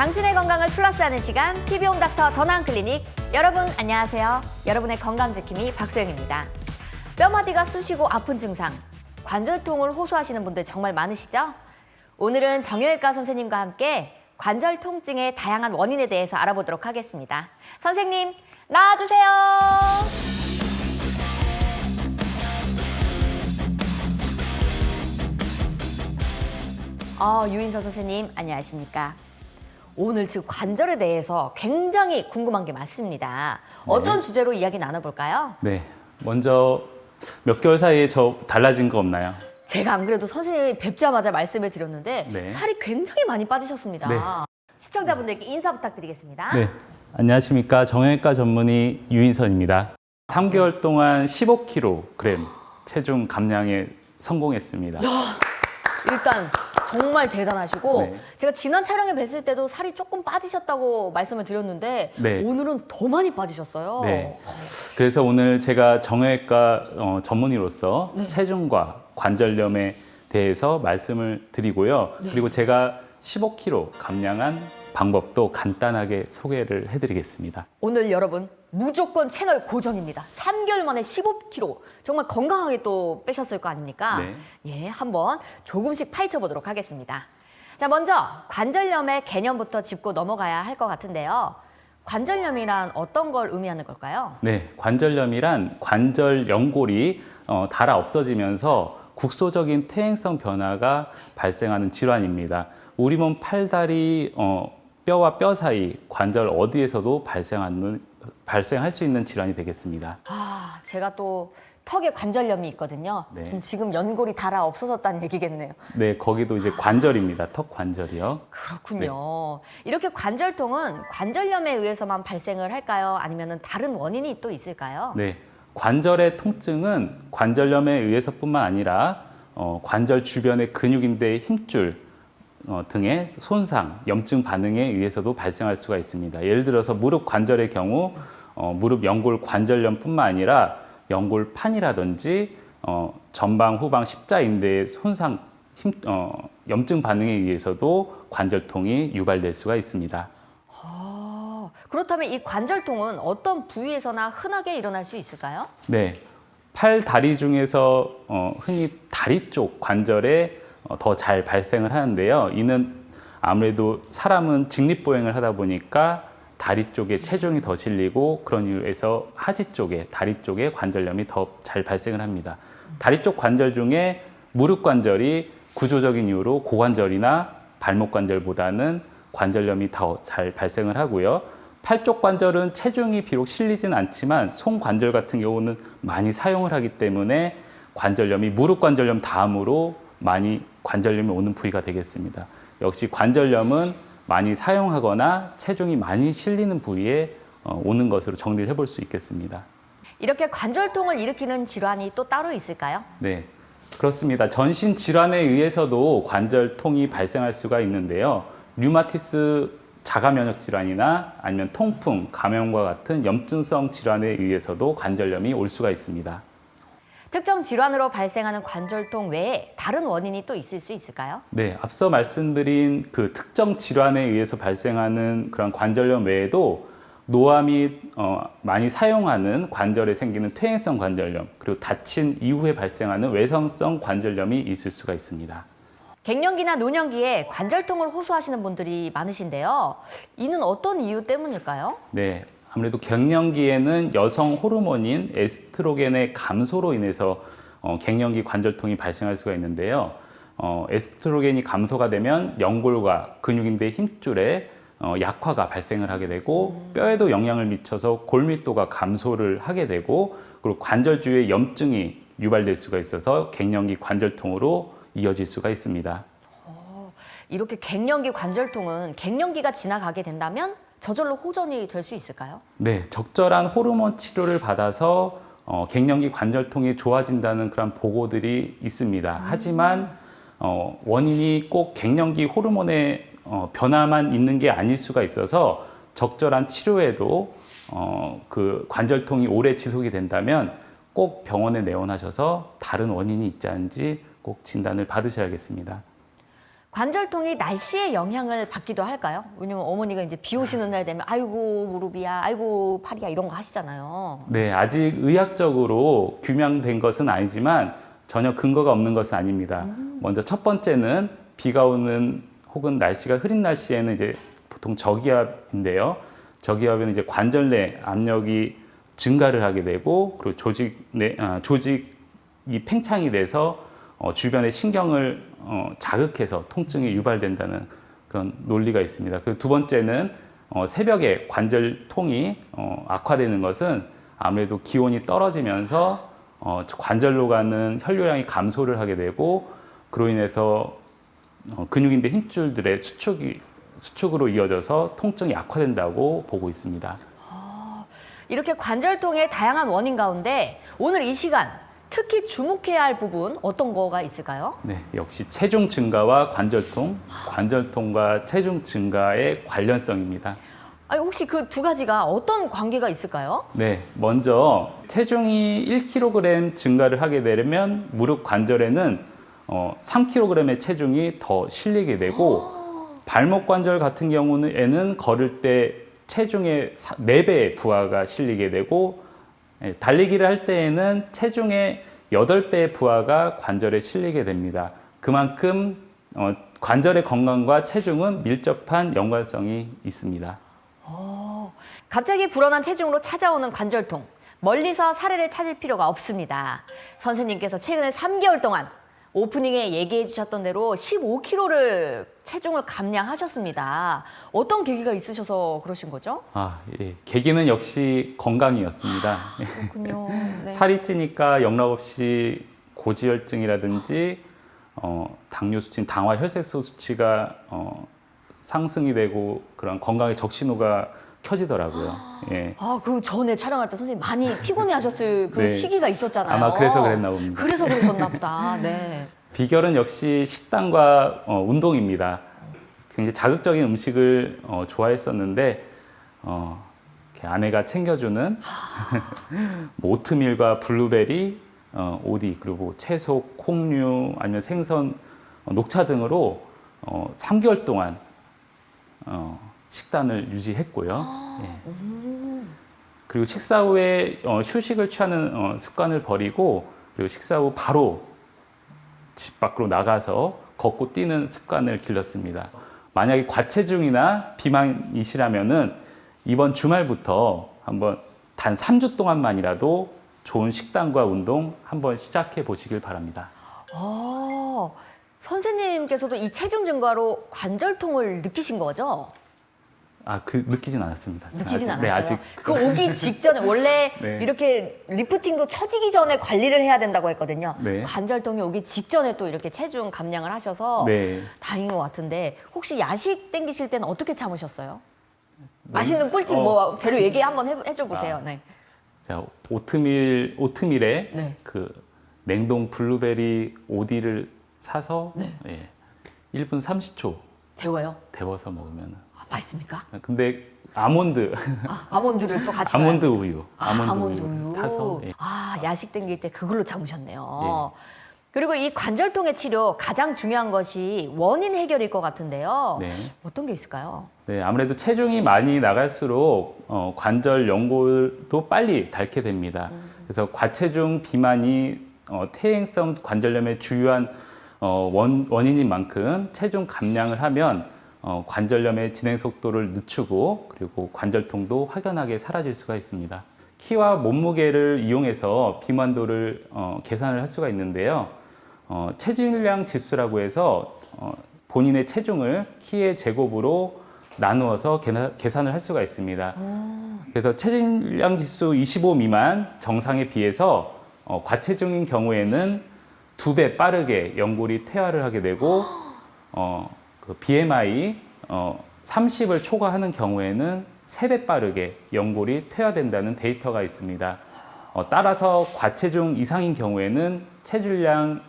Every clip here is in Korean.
당신의 건강을 플러스하는 시간 TV홈 닥터 더나은 클리닉 여러분 안녕하세요. 여러분의 건강 지킴이 박소영입니다. 뼈마디가 쑤시고 아픈 증상, 관절통을 호소하시는 분들 정말 많으시죠? 오늘은 정형외과 선생님과 함께 관절 통증의 다양한 원인에 대해서 알아보도록 하겠습니다. 선생님 나와주세요. 아, 유인서 선생님 안녕하십니까? 오늘 지금 관절에 대해서 굉장히 궁금한 게 많습니다. 어떤 주제로 이야기 나눠볼까요? 네. 먼저 몇 개월 사이에 저 달라진 거 없나요? 제가 안 그래도 선생님이 뵙자마자 말씀을 드렸는데 네. 살이 굉장히 많이 빠지셨습니다. 네. 시청자분들께 인사 부탁드리겠습니다. 네. 안녕하십니까. 정형외과 전문의 유인선입니다. 3개월 동안 15kg 체중 감량에 성공했습니다. 일단 정말 대단하시고 네. 제가 지난 촬영에 뵀을 때도 살이 조금 빠지셨다고 말씀을 드렸는데 네. 오늘은 더 많이 빠지셨어요. 네. 그래서 오늘 제가 정형외과 어, 전문의로서 네. 체중과 관절염에 대해서 말씀을 드리고요. 네. 그리고 제가 15kg 감량한 방법도 간단하게 소개를 해드리겠습니다. 오늘 여러분 무조건 채널 고정입니다. 3개월 만에 15kg 정말 건강하게 또 빼셨을 거 아닙니까? 네. 예, 한번 조금씩 파헤쳐 보도록 하겠습니다. 자, 먼저 관절염의 개념부터 짚고 넘어가야 할 것 같은데요. 관절염이란 어떤 걸 의미하는 걸까요? 네, 관절염이란 관절 연골이 어, 닳아 없어지면서 국소적인 퇴행성 변화가 발생하는 질환입니다. 우리 몸 팔다리 어, 뼈와 뼈 사이 관절 어디에서도 발생하는 발생할 수 있는 질환이 되겠습니다. 아, 제가 또 턱에 관절염이 있거든요. 네. 그럼 지금 연골이 닳아 없어졌다는 얘기겠네요. 네, 거기도 이제 관절입니다. 턱 관절이요. 그렇군요. 이렇게 관절통은 관절염에 의해서만 발생을 할까요? 아니면 다른 원인이 또 있을까요? 네, 관절의 통증은 관절염에 의해서뿐만 아니라 어, 관절 주변의 근육인대 힘줄 어, 등의 손상, 염증 반응에 의해서도 발생할 수가 있습니다. 예를 들어서 무릎 관절의 경우 어, 무릎 연골 관절염뿐만 아니라 연골판이라든지 어, 전방, 후방 십자인대의 손상, 힘, 어, 염증 반응에 의해서도 관절통이 유발될 수가 있습니다. 아, 그렇다면 이 관절통은 어떤 부위에서나 흔하게 일어날 수 있을까요? 네, 팔 다리 중에서 어, 흔히 다리 쪽 관절에 어, 더 잘 발생을 하는데요. 이는 아무래도 사람은 직립보행을 하다 보니까 다리 쪽에 체중이 더 실리고 그런 이유에서 하지 쪽에 다리 쪽에 관절염이 더 잘 발생을 합니다. 다리 쪽 관절 중에 무릎 관절이 구조적인 이유로 고관절이나 발목 관절보다는 관절염이 더 잘 발생을 하고요. 팔 쪽 관절은 체중이 비록 실리진 않지만 손 관절 같은 경우는 많이 사용을 하기 때문에 관절염이 무릎 관절염 다음으로 많이 관절염이 오는 부위가 되겠습니다. 역시 관절염은 많이 사용하거나 체중이 많이 실리는 부위에 어, 오는 것으로 정리를 해볼 수 있겠습니다. 이렇게 관절통을 일으키는 질환이 또 따로 있을까요? 네, 그렇습니다. 전신 질환에 의해서도 관절통이 발생할 수가 있는데요. 류마티스 자가 면역 질환이나 아니면 통풍, 감염과 같은 염증성 질환에 의해서도 관절염이 올 수가 있습니다. 특정 질환으로 발생하는 관절통 외에 다른 원인이 또 있을 수 있을까요? 네, 앞서 말씀드린 그 특정 질환에 의해서 발생하는 그런 관절염 외에도 노암이 어, 많이 사용하는 관절에 생기는 퇴행성 관절염 그리고 다친 이후에 발생하는 외성성 관절염이 있을 수가 있습니다. 갱년기나 노년기에 관절통을 호소하시는 분들이 많으신데요. 이는 어떤 이유 때문일까요? 네, 아무래도 갱년기에는 여성 호르몬인 에스트로겐의 감소로 인해서 어, 갱년기 관절통이 발생할 수가 있는데요. 어, 에스트로겐이 감소가 되면 연골과 근육인대 힘줄에 어, 약화가 발생을 하게 되고 뼈에도 영향을 미쳐서 골밀도가 감소를 하게 되고 그리고 관절 주위에 염증이 유발될 수가 있어서 갱년기 관절통으로 이어질 수가 있습니다. 이렇게 갱년기 관절통은 갱년기가 지나가게 된다면 저절로 호전이 될 수 있을까요? 네, 적절한 호르몬 치료를 받아서 어, 갱년기 관절통이 좋아진다는 그런 보고들이 있습니다. 하지만 어, 원인이 꼭 갱년기 호르몬의 어, 변화만 있는 게 아닐 수가 있어서 적절한 치료에도 어, 그 관절통이 오래 지속이 된다면 꼭 병원에 내원하셔서 다른 원인이 있지 않은지 꼭 진단을 받으셔야겠습니다. 관절통이 날씨의 영향을 받기도 할까요? 왜냐면 어머니가 이제 비 오시는 날 되면 아이고 무릎이야, 아이고 팔이야 이런 거 하시잖아요. 네, 아직 의학적으로 규명된 것은 아니지만 전혀 근거가 없는 것은 아닙니다. 먼저 첫 번째는 비가 오는 혹은 날씨가 흐린 날씨에는 이제 보통 저기압인데요. 저기압에는 이제 관절 내 압력이 증가를 하게 되고 그리고 조직 내 아, 조직이 팽창이 돼서 어, 주변의 신경을 어, 자극해서 통증이 유발된다는 그런 논리가 있습니다. 그 두 번째는 어, 새벽에 관절통이 어, 악화되는 것은 아무래도 기온이 떨어지면서 어, 관절로 가는 혈류량이 감소를 하게 되고 그로 인해서 어, 근육인대 힘줄들의 수축이 수축으로 이어져서 통증이 악화된다고 보고 있습니다. 이렇게 관절통의 다양한 원인 가운데 오늘 이 시간 특히 주목해야 할 부분 어떤 거가 있을까요? 네, 역시 체중 증가와 관절통, 관절통과 체중 증가의 관련성입니다. 아니, 혹시 그 두 가지가 어떤 관계가 있을까요? 네, 먼저 체중이 1kg 증가를 하게 되면 무릎 관절에는 어, 3kg의 체중이 더 실리게 되고 발목 관절 같은 경우에는 걸을 때 체중의 4배 부하가 실리게 되고 예, 달리기를 할 때에는 체중의 8배의 부하가 관절에 실리게 됩니다. 그만큼 어, 관절의 건강과 체중은 밀접한 연관성이 있습니다. 갑자기 불어난 체중으로 찾아오는 관절통. 멀리서 사례를 찾을 필요가 없습니다. 선생님께서 최근에 3개월 동안 오프닝에 얘기해 주셨던 대로 15kg를 체중을 감량하셨습니다. 어떤 계기가 있으셔서 그러신 거죠? 아, 예. 계기는 역시 건강이었습니다. 그렇군요. 네. 살이 찌니까 영락 없이 고지혈증이라든지 어, 당뇨 수치, 당화 혈색소 수치가 어, 상승이 되고 그런 건강의 적신호가 켜지더라고요. 예. 아, 그 전에 촬영할 때 선생님 많이 피곤해 하셨을 그 네. 시기가 있었잖아요. 아마 그래서 그랬나 봅니다. 그래서 그러셨나 보다. 네. 비결은 역시 식단과 어, 운동입니다. 굉장히 자극적인 음식을 어, 좋아했었는데 어, 이렇게 아내가 챙겨주는 뭐 오트밀과 블루베리, 어, 오디 그리고 채소, 콩류 아니면 생선, 어, 녹차 등으로 어, 3개월 동안 어, 식단을 유지했고요. 예. 그리고 식사 후에 어, 휴식을 취하는 어, 습관을 버리고 그리고 식사 후 바로 집 밖으로 나가서 걷고 뛰는 습관을 길렀습니다. 만약에 과체중이나 비만이시라면은 이번 주말부터 한번 단 3주 동안만이라도 좋은 식단과 운동 한번 시작해 보시길 바랍니다. 어, 선생님께서도 이 체중 증가로 관절통을 느끼신 거죠? 아, 그 느끼진 않았습니다. 느끼진 아직, 않았어요. 네, 아직 그 오기 직전에 원래 네. 이렇게 리프팅도 처지기 전에 관리를 해야 된다고 했거든요. 네. 관절통이 오기 직전에 또 이렇게 체중 감량을 하셔서 네. 다행인 것 같은데 혹시 야식 땡기실 때는 어떻게 참으셨어요? 맛있는 꿀팁 어. 뭐 재료 얘기 한번 해, 해줘 보세요. 아. 네. 자, 오트밀 오트밀에 네. 그 냉동 블루베리 오디를 사서 네. 예, 1분 30초 데워요. 데워서 먹으면 아, 맛있습니까? 근데 아몬드 아, 아몬드를 또 같이 아몬드 넣어요? 우유 아, 아몬드, 아몬드 우유, 우유. 타서 예. 아, 야식 땡길 때 그걸로 참으셨네요. 예. 그리고 이 관절통의 치료 가장 중요한 것이 원인 해결일 것 같은데요. 네. 어떤 게 있을까요? 네, 아무래도 체중이 많이 나갈수록 어, 관절 연골도 빨리 닳게 됩니다. 그래서 과체중 비만이 어, 퇴행성 관절염의 주요한 어, 원, 원인인 만큼 체중 감량을 하면 어, 관절염의 진행 속도를 늦추고 그리고 관절통도 확연하게 사라질 수가 있습니다. 키와 몸무게를 이용해서 비만도를 어, 계산을 할 수가 있는데요. 어, 체질량 지수라고 해서 어, 본인의 체중을 키의 제곱으로 나누어서 계산을 할 수가 있습니다. 그래서 체질량 지수 25 미만 정상에 비해서 어, 과체중인 경우에는 두 배 빠르게 연골이 퇴화를 하게 되고 어, 그 BMI 어, 30을 초과하는 경우에는 세 배 빠르게 연골이 퇴화된다는 데이터가 있습니다. 어, 따라서 과체중 이상인 경우에는 체질량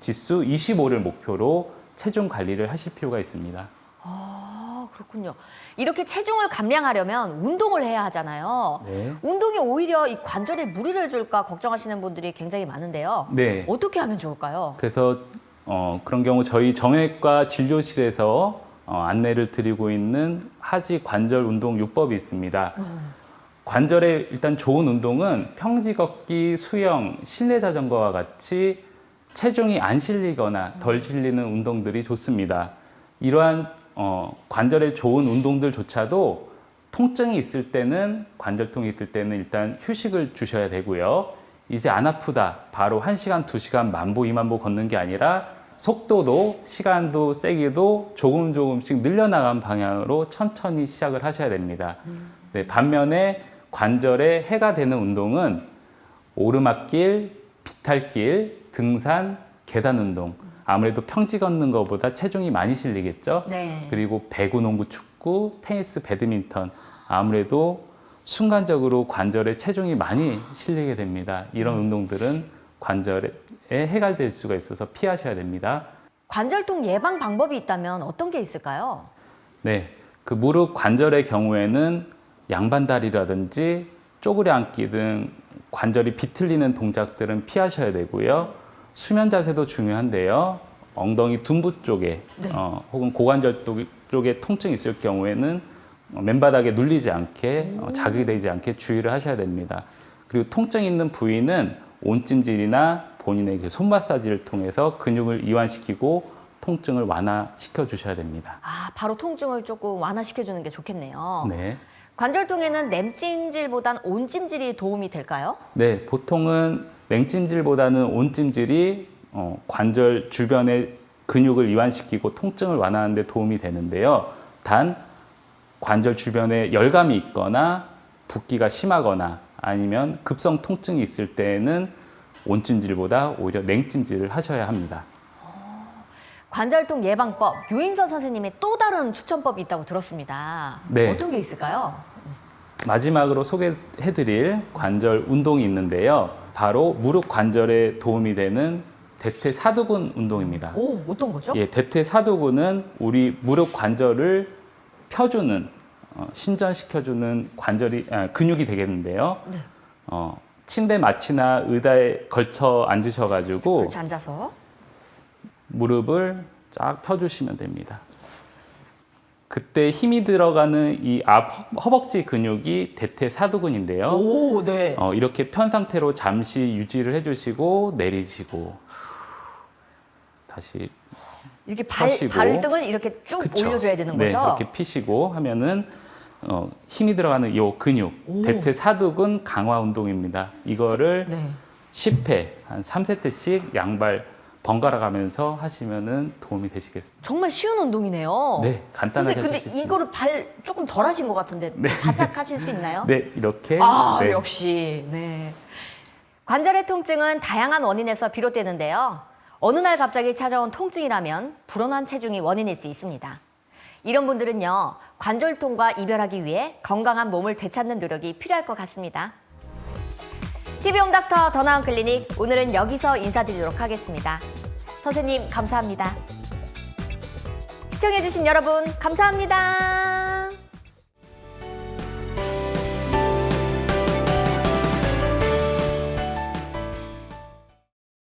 지수 25를 목표로 체중 관리를 하실 필요가 있습니다. 아, 그렇군요. 이렇게 체중을 감량하려면 운동을 해야 하잖아요. 네. 운동이 오히려 이 관절에 무리를 줄까 걱정하시는 분들이 굉장히 많은데요. 네. 어떻게 하면 좋을까요? 그래서 어, 그런 경우 저희 정형외과 진료실에서 어, 안내를 드리고 있는 하지 관절 운동 요법이 있습니다. 관절에 일단 좋은 운동은 평지 걷기, 수영, 실내 자전거와 같이 체중이 안 실리거나 덜 실리는 운동들이 좋습니다. 이러한 어, 관절에 좋은 운동들조차도 통증이 있을 때는 관절통이 있을 때는 일단 휴식을 주셔야 되고요. 이제 안 아프다. 바로 1시간, 2시간 만보, 2만보 걷는 게 아니라 속도도 시간도 세기도 조금 조금씩 늘려나간 방향으로 천천히 시작을 하셔야 됩니다. 네, 반면에 관절에 해가 되는 운동은 오르막길, 비탈길, 등산, 계단 운동. 아무래도 평지 걷는 것보다 체중이 많이 실리겠죠. 네. 그리고 배구, 농구, 축구, 테니스, 배드민턴. 아무래도 순간적으로 관절에 체중이 많이 실리게 됩니다. 이런 운동들은 관절에 해갈될 수가 있어서 피하셔야 됩니다. 관절통 예방 방법이 있다면 어떤 게 있을까요? 네, 그 무릎 관절의 경우에는 양반다리라든지 쪼그려 앉기 등 관절이 비틀리는 동작들은 피하셔야 되고요. 수면 자세도 중요한데요. 엉덩이 둔부 쪽에 어, 혹은 고관절 쪽- 쪽에 통증이 있을 경우에는 어, 맨바닥에 눌리지 않게 어, 자극이 되지 않게 주의를 하셔야 됩니다. 그리고 통증 있는 부위는 온찜질이나 본인의 그손 마사지를 통해서 근육을 이완시키고 통증을 완화시켜 주셔야 됩니다. 아, 바로 통증을 조금 완화시켜 주는 게 좋겠네요. 네. 관절통에는 냉찜질보단 온찜질이 도움이 될까요? 네, 보통은 냉찜질보다는 온찜질이 어, 관절 주변의 근육을 이완시키고 통증을 완화하는 데 도움이 되는데요. 단 관절 주변에 열감이 있거나 붓기가 심하거나 아니면 급성 통증이 있을 때에는 온찜질보다 오히려 냉찜질을 하셔야 합니다. 관절통 예방법 유인서 선생님의 또 다른 추천법이 있다고 들었습니다. 네. 어떤 게 있을까요? 마지막으로 소개해드릴 관절 운동이 있는데요. 바로 무릎 관절에 도움이 되는 대퇴 사두근 운동입니다. 오, 어떤 거죠? 예, 대퇴 사두근은 우리 무릎 관절을 펴주는 어, 신전시켜주는 관절이 아, 근육이 되겠는데요. 네. 어, 침대 마취나 의자에 걸쳐 앉으셔가지고 그렇지 앉아서. 무릎을 쫙 펴주시면 됩니다. 그때 힘이 들어가는 이 앞 허벅지 근육이 대퇴사두근인데요. 오, 네. 어, 이렇게 편 상태로 잠시 유지를 해주시고 내리시고 다시 이렇게 발, 펴시고. 발등을 이렇게 쭉 그쵸. 올려줘야 되는 네, 거죠? 이렇게 피시고 하면은 어, 힘이 들어가는 이 근육 오. 대퇴 사두근 강화 운동입니다. 이거를 네. 10회 한 3세트씩 양발 번갈아 가면서 하시면은 도움이 되시겠습니다. 정말 쉬운 운동이네요. 네, 간단하게 선생님, 하실 근데 수 있습니다. 이거를 발 조금 덜 하신 것 같은데 바짝 하실 수 있나요? 네, 이렇게 아, 네. 역시. 네. 관절의 통증은 다양한 원인에서 비롯되는데요. 어느 날 갑자기 찾아온 통증이라면 불어난 체중이 원인일 수 있습니다. 이런 분들은요, 관절통과 이별하기 위해 건강한 몸을 되찾는 노력이 필요할 것 같습니다. TV홈 닥터 더 나은 클리닉, 오늘은 여기서 인사드리도록 하겠습니다. 선생님, 감사합니다. 시청해주신 여러분, 감사합니다.